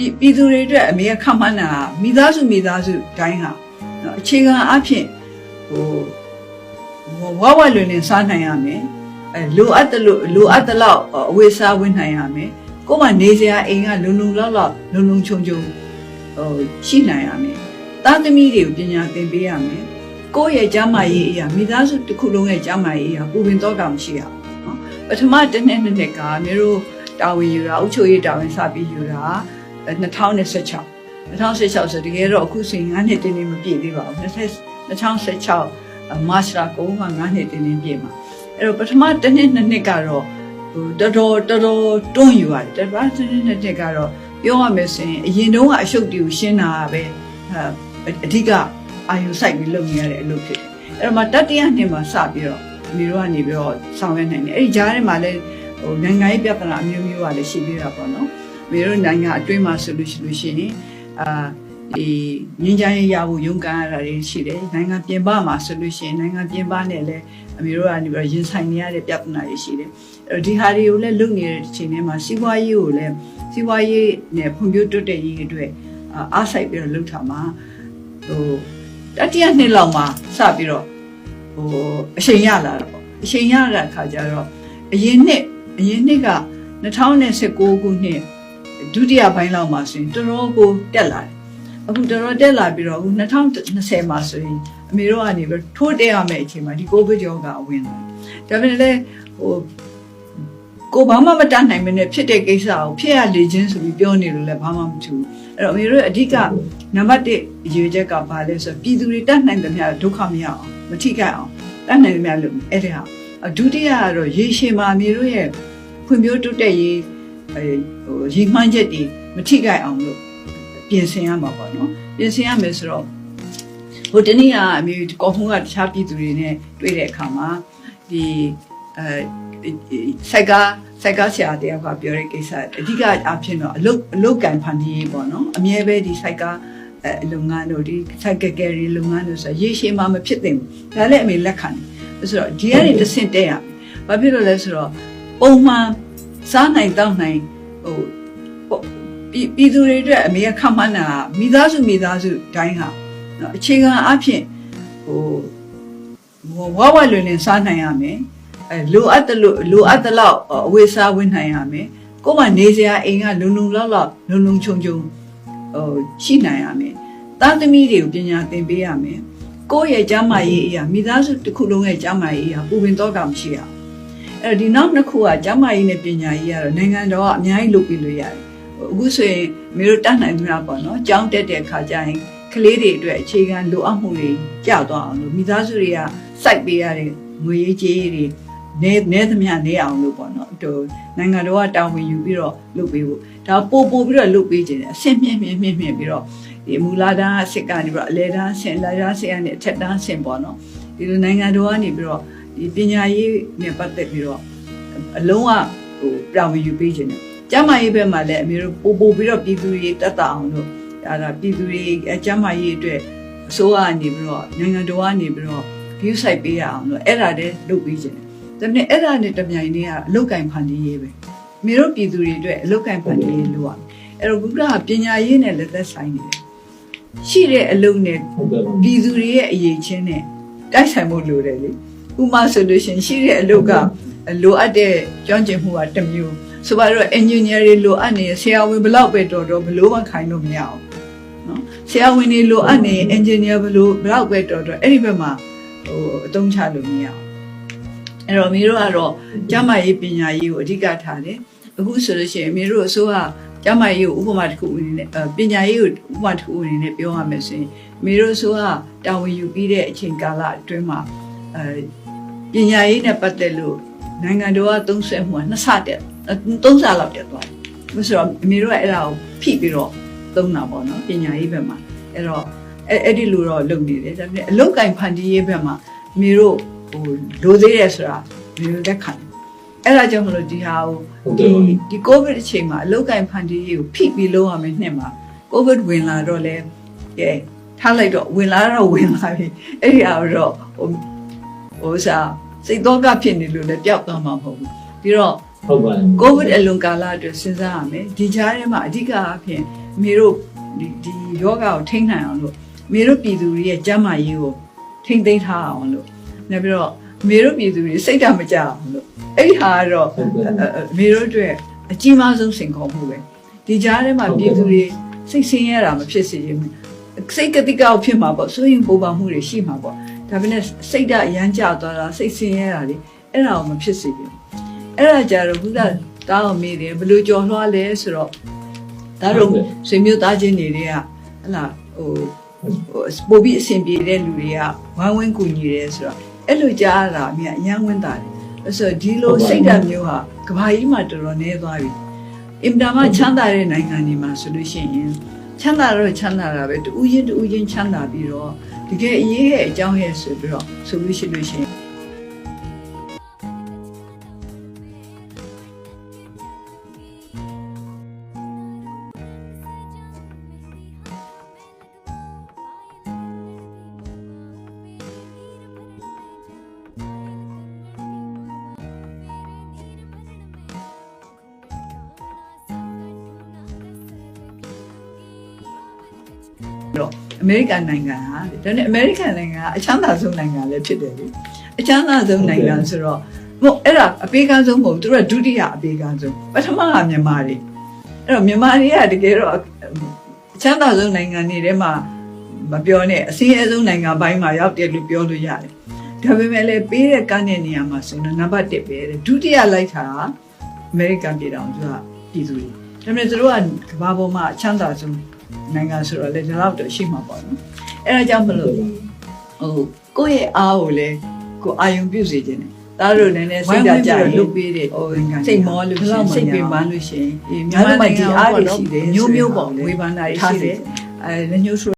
ပြည်ပြည်သူတွေအတွက်အမေကခန့်မှန်းတာကမိသားစုမိသားစုတိုင်းဟာနော်အခြေခံအဖြစ်ဟိုဟိုဝဝလွင်လင်စားနိုင်ရမယ်အဲလိုအပ်တယ်လို့လိုအပ်တဲ့လောက်အဝေးစားဝင်နိုင်ရမယ်ကိုယ်ကနေစရာအိမ်ကလုံလုံလောက်လောက်လုံလုံချုံချုံဟိုရှိနိုင်ရမယ်သားသမီးတွေကိုပညာသင်ပေးရမယ်ကိုယ့်ရဲ့ကျမ်းမာရေးအရာမိသားစုတစ်ခုလုံးရဲ့ကျမ်းမာရေးအရာပူပင်တော့တာမရှိရဘူးနော်ပထမတစ်နှစ်နှစ်နှစ်ကမျိုးတာဝန်ယူတာအုပ်ချုပ်ရေးတာဝန်စပြီးယူတာ 2016 2016ဆိုတကယ်တော့အခုဆိုရင်9နှစ်တင်းတင်းမပြည့်သေးပါဘူး2016မတ်လ9မှာ9နှစ်တင်းတင်းပြည့်မှာအဲ့တော့ပထမတစ်နှစ်နှစ်နှစ်ကတော့ဟိုတော်တော်တော်တော်တွန်းယူရတယ်တပတ်တစ်နှစ်နှစ်နှစ်ကတော့ပြောရမယ်ဆိုရင်အရင်တုန်းကအရှုပ်တီကိုရှင်းတာပဲအဓိကအာယုစိုက်ပြီးလုပ်နေရတဲ့အလုပ်ဖြစ်တယ်အဲ့တော့မှတတိယနှစ်မှာစပြီးတော့အမျိုးကနေပြီးတော့ဆောင်ရွက်နိုင်တယ်အဲ့ဒီကြားထဲမှာလည်းဟိုနိုင်ငံရေးပြဿနာအမျိုးမျိုးကလည်းရှိသေးတာပေါ့နော် မေတို့နိုင်ငံအတွင်းမှာဆိုလို့ရှိလို့ရှိရင်အာဒီငင်းချမ်းရေးရဖို့ရုန်းကန်ရတာတွေရှိတယ်နိုင်ငံပြင်ပမှာဆိုလို့ရှိရင်နိုင်ငံပြင်ပနဲ့လည်းအမေတို့ကနေပြီးတော့ရင်ဆိုင်နေရတဲ့ပြဿနာတွေရှိတယ်အဲ့တော့ဒီဟာတွေကိုလည်းလုပ်နေတဲ့အချိန်ထဲမှာစီးပွားရေးကိုလည်းစီးပွားရေးနဲ့ဖွံ့ဖြိုးတိုးတက်ရေးအတွက်အားစိုက်ပြီးတော့လုပ်ထားမှာဟိုတတိယနှစ်လောက်မှာစပြီးတော့ဟိုအချိန်ရလာတာပေါ့အချိန်ရတဲ့အခါကျတော့အရင်နှစ်အရင်နှစ်က2019ခုနှစ် ဒုတိယပိုင်းလောက်မှာဆိုရင်တော်တော်ကိုတက်လာတယ်အခုတော်တော်တက်လာပြီးတော့အခု2020မှာဆိုရင်အမေတို့ကနေပြီးထိုးတက်ရမယ့်အချိန်မှာဒီကိုဗစ်ရောဂါအဝင်လာတယ်ဒါပေမဲ့လည်းဟိုကိုဘာမှမတတ်နိုင်မနဲ့ဖြစ်တဲ့ကိစ္စကိုဖြစ်ရလေခြင်းဆိုပြီးပြောနေလို့လည်းဘာမှမထူဘူးအဲ့တော့အမေတို့အဓိကနံပါတ်1အရေးချက်ကဘာလဲဆိုတော့ပြည်သူတွေတတ်နိုင်သမျှဒုက္ခမရအောင်မထိခိုက်အောင်တတ်နိုင်သမျှလို့အဲ့ဒါဒုတိယကတော့ရေရှည်မှာအမေတို့ရဲ့ဖွံ့ဖြိုးတိုးတက်ရေး အဲဟိုရည်မှန်းချက်တွေမထိခိုက်အောင်လို့ပြင်ဆင်ရမှာပေါ့နော်ပြင်ဆင်ရမယ်ဆိုတော့ဟိုတနေ့ကအမေကော်ဖုံးကတခြားပြည်သူတွေနဲ့တွေ့တဲ့အခါမှာဒီအဲစိုက်ကားစိုက်ကားဆရာတယောက်ကပြောတဲ့ကိစ္စအဓိကအဖြစ်တော့အလုတ်အလုတ်ကန်ဖန်တီးရေးပေါ့နော်အမြဲပဲဒီစိုက်ကားအလုပ်ငန်းတို့ဒီစိုက်ကကယ်ရီလုပ်ငန်းတို့ဆိုရေရှည်မှာမဖြစ်သင့်ဘူးဒါလည်းအမေလက်ခံတယ်ဆိုတော့ဒီကနေတစ်ဆင့်တက်ရဘာဖြစ်လို့လဲဆိုတော့ပုံမှန် စားနိုင်တောက်နိုင်ဟိုပြည်သူတွေအတွက်အမေကခန့်မှန်းတာမိသားစုမိသားစုတိုင်းဟာနော်အခြေခံအဖြစ်ဟိုဝဝလွင်လင်စားနိုင်ရမယ်အဲလိုအပ်တယ်လို့လိုအပ်တဲ့လောက်အဝေးစားဝင်နိုင်ရမယ်ကိုယ်ကနေစရာအိမ်ကလုံလုံလောက်လောက်လုံလုံချုံချုံဟိုရှိနိုင်ရမယ်သားသမီးတွေကိုပညာသင်ပေးရမယ်ကိုယ့်ရဲ့ကျမ်းမာရေးအရာမိသားစုတစ်ခုလုံးရဲ့ကျမ်းမာရေးအရာပူပင်တော့ကမရှိရအောင် အဲ့တော့ဒီနောက်နှစ်ခုကကျမ်းမာရေးနဲ့ပညာရေးကတော့နိုင်ငံတော်ကအများကြီးလုပ်ပြီးလို့ရတယ်အခုဆိုရင်မျိုးတို့တတ်နိုင်မှာပေါ့နော်ကြောင်းတက်တဲ့အခါကျရင်ကလေးတွေအတွက်အခြေခံလိုအပ်မှုတွေကျသွားအောင်လို့မိသားစုတွေကစိုက်ပေးရတဲ့ငွေရေးကြေးတွေနေနေသမျှနေအောင်လို့ပေါ့နော်ဟိုနိုင်ငံတော်ကတာဝန်ယူပြီးတော့လုပ်ပေးဖို့ဒါပို့ပို့ပြီးတော့လုပ်ပေးခြင်းအဆင့်မြင့်မြင့်မြင့်မြင့်ပြီးတော့ဒီမူလာတန်းအစစ်ကနေပြီးတော့အလဲတန်းဆင်လာတန်းဆင်ကနေအထက်တန်းဆင်ပေါ့နော်ဒီလိုနိုင်ငံတော်ကနေပြီးတော့ ဒီပညာရေးနဲ့ပတ်သက်ပြီးတော့အလုံးဝဟိုတာဝန်ယူပေးခြင်းတယ်ကျမ်းမာရေးဘက်မှာလည်းအမျိုးပို့ပို့ပြီးတော့ပြည်သူတွေတက်တာအောင်လို့ဒါကပြည်သူတွေကျမ်းမာရေးအတွက်အစိုးရကနေပြီးတော့နိုင်ငံတော်ကနေပြီးတော့ view site ပေးရအောင်လို့အဲ့ဒါတည်းလုပ်ပေးခြင်းတယ်ဒါပေမဲ့အဲ့ဒါနဲ့တမြိုင်တည်းကအလုတ်ကင်ဖန်တီးရေးပဲမြေတို့ပြည်သူတွေအတွက်အလုတ်ကင်ဖန်တီးရေးလုပ်ရအဲ့တော့ဘုရားကပညာရေးနဲ့လက်သက်ဆိုင်နေတယ်ရှိတဲ့အလုပ်နဲ့ပြည်သူတွေရဲ့အရေးချင်းနဲ့တိုက်ဆိုင်ဖို့လိုတယ်လေ ဥမာဆိုလို့ရှိရင်ရှိတဲ့အလုပ်ကလိုအပ်တဲ့ကျွမ်းကျင်မှုကတစ်မျိုးဆိုပါတော့ engineer တွေလိုအပ်နေဆရာဝန်ဘလောက်ပဲတော်တော်ဘလို့မှခိုင်းလို့မရအောင်နော်ဆရာဝန်တွေလိုအပ်နေ engineer ဘလို့ဘလောက်ပဲတော်တော်အဲ့ဒီဘက်မှာဟိုအသုံးချလို့မရအောင်အဲ့တော့မင်းတို့ကတော့ကျမရေးပညာရေးကိုအဓိကထားတယ်အခုဆိုလို့ရှိရင်မင်းတို့အစိုးရကျမရေးကိုဥပမာတစ်ခုအနေနဲ့ပညာရေးကိုဥပမာတစ်ခုအနေနဲ့ပြောရမယ်ဆိုရင်မင်းတို့အစိုးရတာဝန်ယူပြီးတဲ့အချိန်ကာလအတွင်းမှာအဲ ပညာရေးနဲ့ပတ်သက်လို့နိုင်ငံတော်ကသုံးဆွဲမှုကနှစ်ဆတက်သုံးဆလောက်တက်သွားတယ်ဆိုတော့အမေတို့ကအဲ့ဒါကိုဖိပြီးတော့သုံးတာပေါ့နော်ပညာရေးဘက်မှာအဲ့တော့အဲ့အဲ့ဒီလိုတော့လုပ်နေတယ်ဒါပေမဲ့အလုတ်ကင်ဖန်တီးရေးဘက်မှာအမေတို့ဟိုလိုသေးတယ်ဆိုတာအမေတို့လက်ခံတယ်အဲ့ဒါကြောင့်မလို့ဒီဟာကိုဒီဒီကိုဗစ်အချိန်မှာအလုတ်ကင်ဖန်တီးရေးကိုဖိပြီးလုပ်ရမယ်နှစ်မှာကိုဗစ်ဝင်လာတော့လေကဲထားလိုက်တော့ဝင်လာတော့ဝင်လာပြီအဲ့ဒီအားတော့ဟို ဟိုစားစိတ်တော့ကဖြစ်နေလို့လည်းပျောက်သွားမှာမဟုတ်ဘူးပြီးတော့ဟုတ်ပါတယ်ကိုဗစ်အလွန်ကာလအတွက်စဉ်းစားရမယ်ဒီကြားထဲမှာအဓိကအဖြစ်အမေတို့ဒီဒီယောဂကိုထိန်းနိုင်အောင်လို့အမေတို့ပြည်သူတွေရဲ့ကျန်းမာရေးကိုထိန်းသိမ်းထားအောင်လို့နောက်ပြီးတော့အမေတို့ပြည်သူတွေစိတ်ဓာတ်မကြအောင်လို့အဲ့ဒီဟာကတော့ဟုတ်ကဲ့အအအမေတို့အတွက်အကြီးမားဆုံးစင်ခေါ်မှုပဲဒီကြားထဲမှာဟုတ်ကဲ့ပြည်သူတွေစိတ်ဆင်းရဲတာမဖြစ်စေချင်ဘူးစိတ်ကတိကောက်ဖြစ်မှာပေါ့စိုးရင်ပူပန်မှုတွေရှိမှာပေါ့ ဒါပေမဲ့စိတ်ဓာတ်အရမ်းကျသွားတာစိတ်ဆင်းရဲတာလေအဲ့ဒါကိုမဖြစ်စေချင်ဘူးအဲ့ဒါကြတော့ဘုရားတောင်းမေးတယ်ဘယ်လိုကြော်လွှားလဲဆိုတော့ဒါတို့ဆွေမျိုးသားချင်းတွေတွေကဟလာဟိုဟိုပို့ပြီးအဆင်ပြေတဲ့လူတွေကဝမ်းဝင်းကူညီတယ်ဆိုတော့အဲ့လိုကြားရတာအမြအယမ်းဝင်းတာတယ်အဲ့ဆိုဒီလိုစိတ်ဓာတ်မျိုးဟာကဘာကြီးမှာတော်တော်နည်းသွားပြီအင်တာမချမ်းသာတဲ့နိုင်ငံတွေမှာဆိုလို့ရှိရင် ချမ်းသာတော့ချမ်းသာတာပဲတူးရင်တူးရင်ချမ်းသာပြီးတော့တကယ်အရေးရဲ့အကြောင်းရဲ့ဆိုပြီးတော့ဆိုလို့ရှိလို့ရှိရင် တော့အမေရိကန်နိုင်ငံဟာလေဒါနဲ့အမေရိကန်နိုင်ငံကအချမ်းသာဆုံးနိုင်ငံလည်းဖြစ်တယ်လေအချမ်းသာဆုံးနိုင်ငံဆိုတော့ဟိုအဲ့ဒါအပေးကန်းဆုံးမဟုတ်ဘူးသူတို့ကဒုတိယအပေးကန်းဆုံးပထမကမြန်မာတွေအဲ့တော့မြန်မာတွေကတကယ်တော့အချမ်းသာဆုံးနိုင်ငံတွေထဲမှာမပြောနဲ့အစင်းအဆုံးနိုင်ငံပိုင်းမှာရောက်တယ်လို့ပြောလို့ရတယ်ဒါပေမဲ့လည်းပေးတဲ့ကန်းတဲ့နေရာမှာဆိုရင်နံပါတ်1ပဲတဲ့ဒုတိယလိုက်တာကအမေရိကန်ပြည်ထောင်စုကပြည်သူတွေဒါပေမဲ့သူတို့ကကမ္ဘာပေါ်မှာအချမ်းသာဆုံး နိုင်ငံဆိုတော့လေဒီလောက်တော့ရှိမှာပေါ့နော်အဲဒါကြောင့်မလို့ဟိုကိုယ့်ရဲ့အားကိုလည်းကိုအာယုံပြုစေခြင်းတယ်ဒါတို့လည်းလည်းစိတ်ဓာတ်ကြရင်လုပ်ပေးတယ်ဟိုစိတ်မောလို့ရှိရင်စိတ်ပင်ပန်းလို့ရှိရင်မြန်မာနိုင်ငံအားတွေရှိတယ်မျိုးမျိုးပေါ့ဝေဖန်တာတွေရှိတယ်အဲလက်ညှိုး